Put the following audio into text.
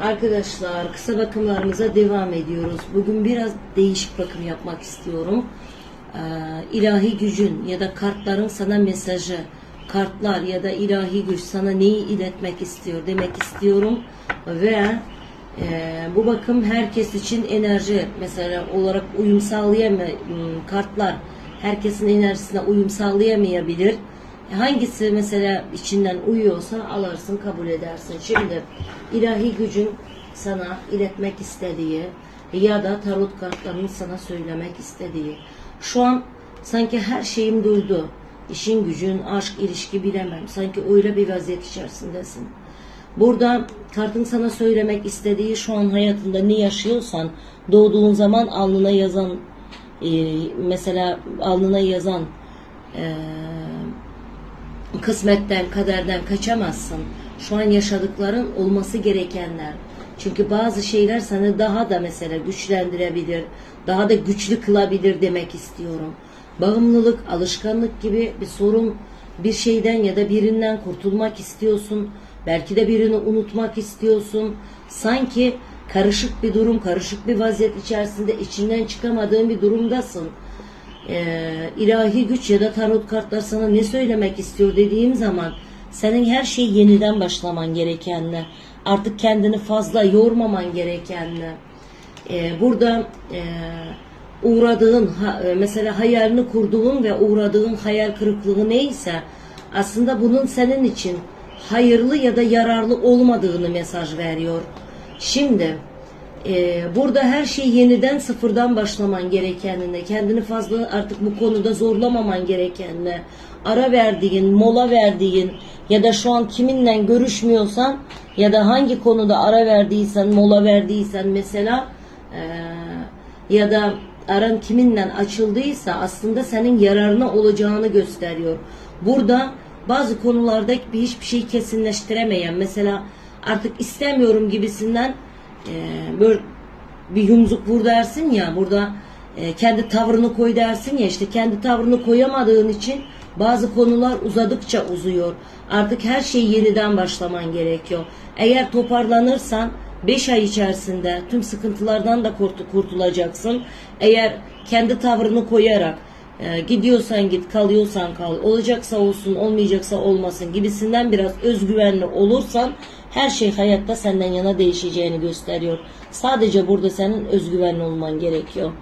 Arkadaşlar kısa bakımlarımıza devam ediyoruz. Bugün biraz değişik bakım yapmak istiyorum. Ee, ilahi gücün ya da kartların sana mesajı, kartlar ya da ilahi güç sana neyi iletmek istiyor demek istiyorum. Ve e, bu bakım herkes için enerji mesela olarak uyum sağlayamıyor. Kartlar herkesin enerjisine uyum sağlayamayabilir. Hangisi mesela içinden uyuyorsa alırsın kabul edersin. Şimdi ilahi gücün sana iletmek istediği ya da tarot kartlarının sana söylemek istediği. Şu an sanki her şeyim durdu. İşin gücün, aşk, ilişki bilemem. Sanki öyle bir vaziyet içerisindesin. Burada kartın sana söylemek istediği şu an hayatında ne yaşıyorsan doğduğun zaman alnına yazan e, mesela alnına yazan e, kısmetten, kaderden kaçamazsın. Şu an yaşadıkların olması gerekenler. Çünkü bazı şeyler seni daha da mesela güçlendirebilir, daha da güçlü kılabilir demek istiyorum. Bağımlılık, alışkanlık gibi bir sorun, bir şeyden ya da birinden kurtulmak istiyorsun. Belki de birini unutmak istiyorsun. Sanki karışık bir durum, karışık bir vaziyet içerisinde içinden çıkamadığın bir durumdasın e, ilahi güç ya da tarot kartlar sana ne söylemek istiyor dediğim zaman senin her şeyi yeniden başlaman gerekenle artık kendini fazla yormaman gerekenle e, burada e, uğradığın ha, e, mesela hayalini kurduğun ve uğradığın hayal kırıklığı neyse aslında bunun senin için hayırlı ya da yararlı olmadığını mesaj veriyor. Şimdi ee, burada her şey yeniden sıfırdan başlaman gerekenine, kendini fazla artık bu konuda zorlamaman gerekenine, ara verdiğin, mola verdiğin ya da şu an kiminle görüşmüyorsan ya da hangi konuda ara verdiysen, mola verdiysen mesela ee, ya da aran kiminle açıldıysa aslında senin yararına olacağını gösteriyor. Burada bazı konularda bir hiçbir şey kesinleştiremeyen mesela artık istemiyorum gibisinden e, böyle bir yumruk vur dersin ya burada e, kendi tavrını koy dersin ya işte kendi tavrını koyamadığın için bazı konular uzadıkça uzuyor. Artık her şeyi yeniden başlaman gerekiyor. Eğer toparlanırsan 5 ay içerisinde tüm sıkıntılardan da kurtu- kurtulacaksın. Eğer kendi tavrını koyarak e, gidiyorsan git, kalıyorsan kal, olacaksa olsun, olmayacaksa olmasın gibisinden biraz özgüvenli olursan her şey hayatta senden yana değişeceğini gösteriyor. Sadece burada senin özgüvenli olman gerekiyor.